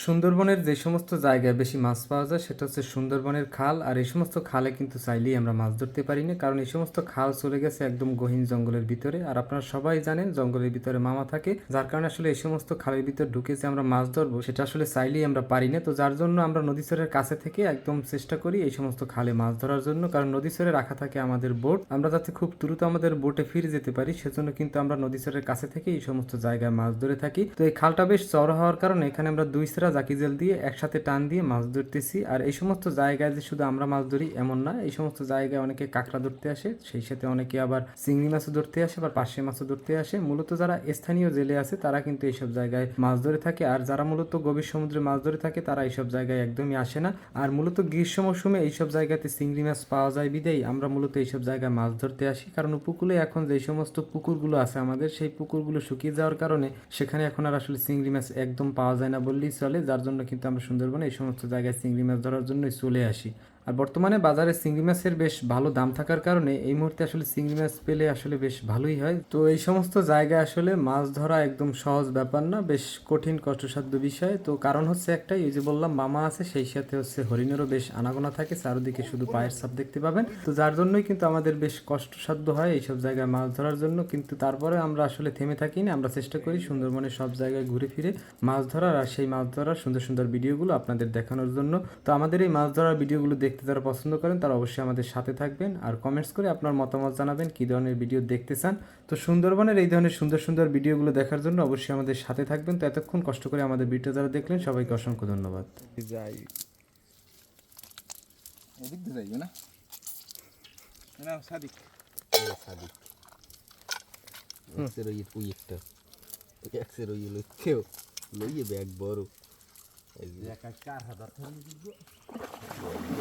সুন্দরবনের যে সমস্ত জায়গায় বেশি মাছ পাওয়া যায়, সেটা হচ্ছে সুন্দরবনের খাল। আর এই সমস্ত খালে কিন্তু চাইলেই আমরা মাছ ধরতে পারি না। কারণ এই সমস্ত খাল চলে গেছে একদম গহীন জঙ্গলের ভিতরে। আর আপনারা সবাই জানেন, জঙ্গলের ভিতরে মামা থাকে। যার কারণে আসলে এই সমস্ত খালের ভিতর ঢুকে যে আমরা মাছ ধরবো, সেটা আসলে চাইলেই আমরা পারি না। তো যার জন্য আমরা নদীচরের কাছে থেকে একদম চেষ্টা করি এই সমস্ত খালে মাছ ধরার জন্য। কারণ নদীচরে রাখা থাকে আমাদের বোট। আমরা যাতে খুব দ্রুত আমাদের বোটে ফিরে যেতে পারি, সেজন্য কিন্তু আমরা নদীচরের কাছে থেকে এই সমস্ত জায়গায় মাছ ধরে থাকি। তো এই খালটা বেশ চড়া হওয়ার কারণে এখানে আমরা দুই সেরা জাকি জেল দিয়ে একসাথে টান দিয়ে মাছ ধরতেছি। আর এই সমস্ত জায়গায় যে শুধু আমরা মাছ ধরি এমন না, এই সমস্ত জায়গায় অনেকে কাঁকড়া ধরতে আসে, সেই সাথে অনেকে আবার চিংড়ি মাছও ধরতে আসে বা পার্শে মাছও ধরতে আসে। মূলত যারা স্থানীয় জেলে আছে, তারা কিন্তু এইসব জায়গায় মাছ ধরে থাকে। আর যারা মূলত গভীর সমুদ্রে মাছ ধরে থাকে, তারা এইসব জায়গায় একদমই আসে না। আর মূলত গ্রীষ্ম মৌসুমে এইসব জায়গাতে চিংড়ি মাছ পাওয়া যায় বিদেই। আমরা মূলত এইসব জায়গায় মাছ ধরতে আসি। কারণ উপকূলে এখন যে সমস্ত পুকুরগুলো আছে আমাদের, সেই পুকুরগুলো শুকিয়ে যাওয়ার কারণে সেখানে এখন আর আসলে চিংড়ি মাছ একদম পাওয়া যায় না বললেই চলে। যার জন্য কিন্তু আমরা সুন্দরবনে এই সমস্ত জায়গায় চিংড়ি মাছ ধরার জন্যই চলে আসি। আর বর্তমানে বাজারে চিংড়ি মাছের বেশ ভালো দাম থাকার কারণে এই মুহূর্তে আসলে চিংড়ি মাছ পেলে আসলে বেশ ভালোই হয়। তো এই সমস্ত জায়গায় আসলে মাছ ধরা একদম সহজ ব্যাপার না, বেশ কঠিন, কষ্টসাধ্য বিষয়। তো কারণ হচ্ছে একটাই ওই যে বললাম, মামা আছে, সেই সাথে হচ্ছে হরিণেরও বেশ আনাগোনা থাকে, চারদিকে শুধু পায়ের ছাপ দেখতে পাবেন। তো যার জন্যই কিন্তু আমাদের বেশ কষ্টসাধ্য হয় এইসব জায়গায় মাছ ধরার জন্য, কিন্তু তারপরে আমরা আসলে থেমে থাকি না। আমরা চেষ্টা করি সুন্দরবনের সব জায়গায় ঘুরে ফিরে মাছ ধরার, আর সেই মাছ ধরার সুন্দর সুন্দর ভিডিওগুলো আপনাদের দেখানোর জন্য। তো আমাদের এই মাছ ধরার ভিডিওগুলো দেখতে যারা পছন্দ করেন তারা অবশ্যই আমাদের সাথে থাকবেন আর কমেন্টস করে আপনার মতামত জানাবেন কী ধরনের ভিডিও দেখতে চান। তো সুন্দরবনের এই ধরনের সুন্দর সুন্দর ভিডিওগুলো দেখার জন্য অবশ্যই আমাদের সাথে থাকবেন। তো এতক্ষণ কষ্ট করে আমাদের ভিডিও যারা দেখলেন সবাইকে অসংখ্য ধন্যবাদ। যাই। যাইবে না। না সাদিক। সাদিক। একসের ওই ওই একটা। একসের ওই লক্ষ্যেও লইয়ে ব্যাগ বড়। এই চার হাজার